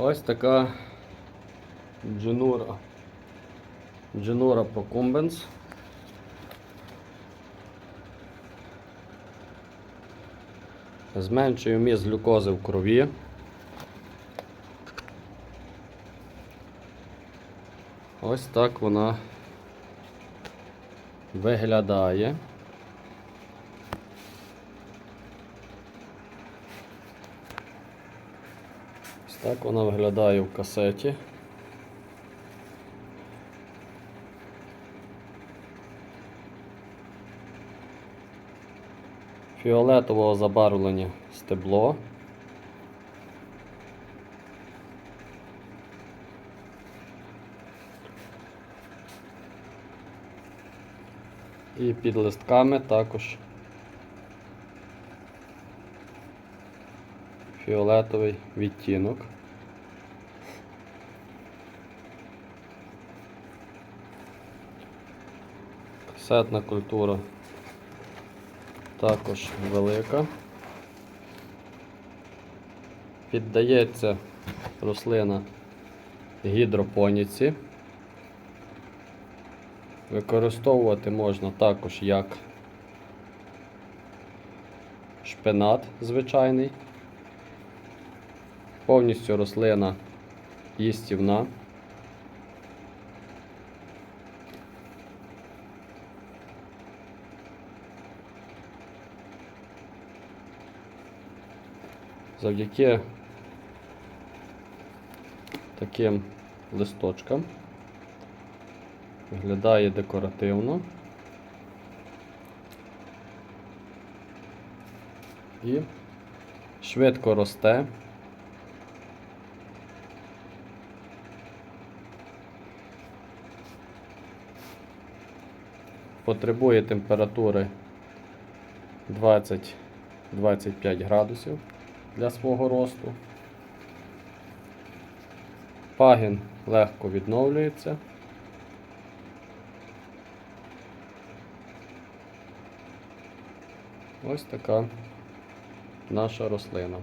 Ось така дженура. Дженура Procumbens. Зменшує вміст глюкози в крові. Ось так вона виглядає. Так вона виглядає в касеті. Фіолетового забарвлення стебло. І під листками також фіолетовий відтінок. Касетна культура також велика. Піддається рослина гідропоніці. Використовувати можна також як шпинат звичайний. Повністю рослина їстівна. Завдяки таким листочкам виглядає декоративно і швидко росте. Потребує температури 20-25 градусів для свого росту. Пагін легко відновлюється. Ось така наша рослина.